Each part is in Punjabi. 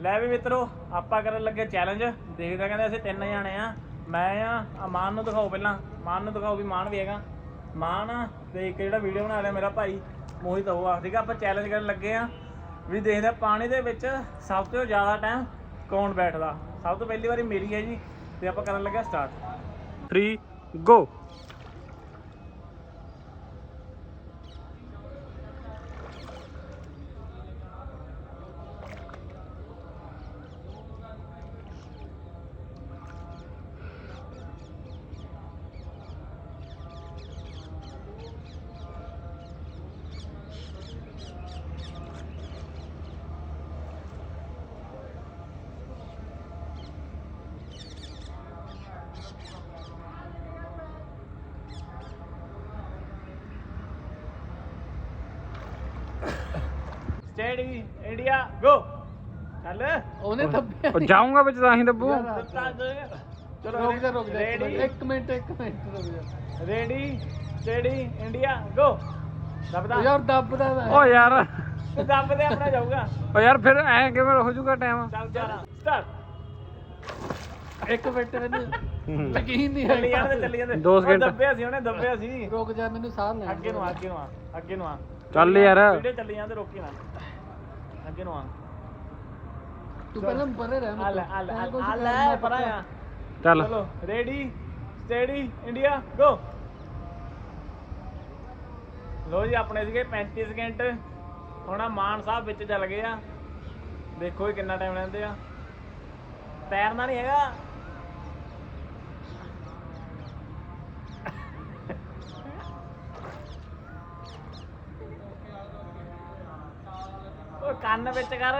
ਲੈ ਵੀ ਮਿੱਤਰੋ, ਆਪਾਂ ਕਰਨ ਲੱਗੇ ਚੈਲੰਜ ਦੇਖਦਾ ਕਹਿੰਦੇ ਅਸੀਂ ਤਿੰਨ ਜਾਣੇ ਆ। ਮੈਂ ਆ ਅਮਾਨ ਨੂੰ ਦਿਖਾਓ ਪਹਿਲਾਂ। ਮਾਨ ਨੂੰ ਦਿਖਾਓ ਵੀ ਮਾਨ ਵੀ ਹੈਗਾ। ਮਾਨ ਆ ਤੇ ਇੱਕ ਜਿਹੜਾ ਵੀਡੀਓ ਬਣਾ ਲਿਆ ਮੇਰਾ ਭਾਈ, ਮੋਹਿਤ ਉਹ ਆ। ਠੀਕ ਆ, ਆਪਾਂ ਚੈਲੰਜ ਕਰਨ ਲੱਗੇ ਆ। ਵੀ ਦੇਖਦੇ ਆ, ਪਾਣੀ ਦੇ ਵਿੱਚ ਸਭ ਤੋਂ ਜ਼ਿਆਦਾ ਟਾਈਮ ਕੌਣ ਬੈਠਦਾ? ਸਭ ਤੋਂ ਪਹਿਲੀ ਵਾਰੀ ਮੇਰੀ ਹੈ ਜੀ। ਤੇ ਆਪਾਂ ਕਰਨ ਲੱਗੇ start 3 go steady India go ਚੱਲ। ਉਹਨੇ ਦੱਬਿਆ ਉਹ ਜਾਊਂਗਾ ਵਿੱਚ ਤਾਂ ਹੀ ਦੱਬੂ। ਚਲੋ ਰੁਕ ਜਾ ਰੁਕ ਜਾ ਇੱਕ ਰੈਡੀ ਮਿੰਟ, ਇੱਕ ਮਿੰਟ ਇੱਕ ਮਿੰਟ ਰੁਕ ਜਾ। ਰੈਡੀ ਸਟੇਡੀ ਇੰਡੀਆ ਗੋ ਦਬਦਾ? ਯਾਰ ਦੱਬਦਾ ਤਾਂ ਓ ਯਾਰ। ਦੱਬਦੇ ਆਪਣਾ ਜਾਊਗਾ। ਓ ਯਾਰ ਫਿਰ ਐ ਕਿਵੇਂ ਹੋ ਜਾਊਗਾ ਟਾਈਮ ਚੱਲ ਚੱਲ। ਸਟਾਰਟ ਇੱਕ ਮਿੰਟ ਮੈਨੂੰ ਯਕੀਨ ਨਹੀਂ ਹੈ ਜਾਂਦੇ ਚੱਲੀ ਜਾਂਦੇ। ਦੋ ਸਕਿੰਟ। ਦੱਬਿਆ ਸੀ ਉਹਨੇ ਦੱਬਿਆ ਸੀ। ਰੁਕ ਜਾ ਮੈਨੂੰ ਸਾਹ ਲੈਣ ਅੱਗੇ ਨੂੰ ਆ, ਅੱਗੇ ਨੂੰ ਆ ਅੱਗੇ ਨੂੰ ਆ। ਚੱਲ ਯਾਰ। ਵੀਡੀਓ ਚੱਲੀ ਜਾਂਦੇ ਰੋਕੀ ਨਾ। ਅੱਗੇ ਨੂੰ ਆ ਤੂੰ ਪਹਿਲਾਂ ਪਰੇ ਰਹਿ ਆ ਲੈ ਆ ਲੈ ਤੈਂ ਕੁਛ ਆ ਲੈ ਪਰਾਂ ਆ ਚੱਲ ਚਲੋ ਰੈਡੀ ਸਟੇਡੀ ਇੰਡੀਆ ਗੋ ਲੋ ਜੀ ਆਪਣੇ ਸੀਗੇ 35 ਸਕਿੰਟ ਹੁਣ ਆ ਮਾਨ ਸਾਹਿਬ ਵਿੱਚ ਚੱਲ ਗਏ ਆ ਦੇਖੋ ਇਹ ਕਿੰਨਾ ਟਾਈਮ ਲੈਂਦੇ ਆ ਤੈਰਨਾ ਨਹੀਂ ਹੈਗਾ ਉਹ ਕੰਨ ਵਿੱਚ ਕਰ।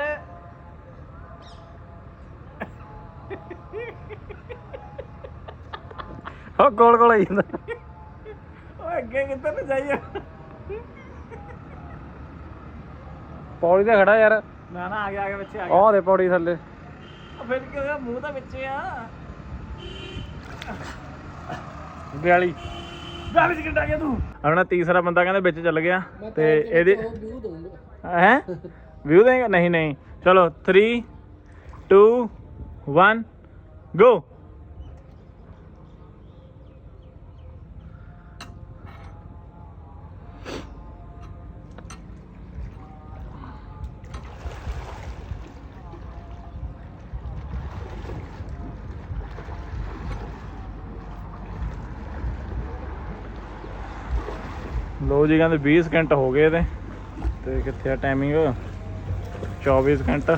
ਉਹ ਕੋਲ ਕੋਲ ਆਈ ਜਾਂਦਾ। ਓਏ ਅੱਗੇ ਕਿੱਧਰ ਨੂੰ ਜਾਈਏ? ਪੌੜੀ ਤੇ ਖੜਾ ਯਾਰ। ਨਾ ਨਾ ਆ ਗਿਆ ਆ ਗਿਆ ਪਿੱਛੇ ਆ ਗਿਆ। ਆਹ ਦੇ ਪੌੜੀ ਥੱਲੇ। ਉਹ ਫਿਰ ਕੀ ਹੋਇਆ? ਮੂੰਹ ਤਾਂ ਵਿੱਚ ਆ। 42 40 ਸਕਿੰਟ ਆ ਗਿਆ ਤੂੰ। ਆਪਣਾ ਤੀਸਰਾ ਬੰਦਾ ਕਹਿੰਦੇ ਵਿੱਚ ਚੱਲ ਗਿਆ ਤੇ ਇਹਦੀ ਹੈ? ਵਿਊ ਦੇਗਾ? ਨਹੀਂ ਨਹੀਂ। ਚਲੋ 3 2 1 ਗੋ ਲੋ ਜੀ, ਕਹਿੰਦੇ 20 ਸਕਿੰਟ ਹੋ ਗਏ ਇਹਦੇ। ਤੇ ਕਿੱਥੇ ਆ ਟਾਈਮਿੰਗ 24 ਸਕਿੰਟ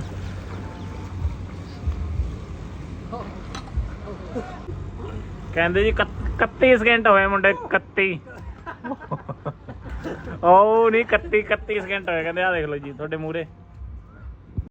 ਕਹਿੰਦੇ ਜੀ 31 ਸਕਿੰਟ ਹੋਏ ਮੁੰਡੇ 31 ਉਹ ਨਹੀਂ 31 31 ਸਕਿੰਟ ਹੋਏ। ਕਹਿੰਦੇ ਆ ਦੇਖ ਲਓ ਜੀ, ਤੁਹਾਡੇ ਮੂਰੇ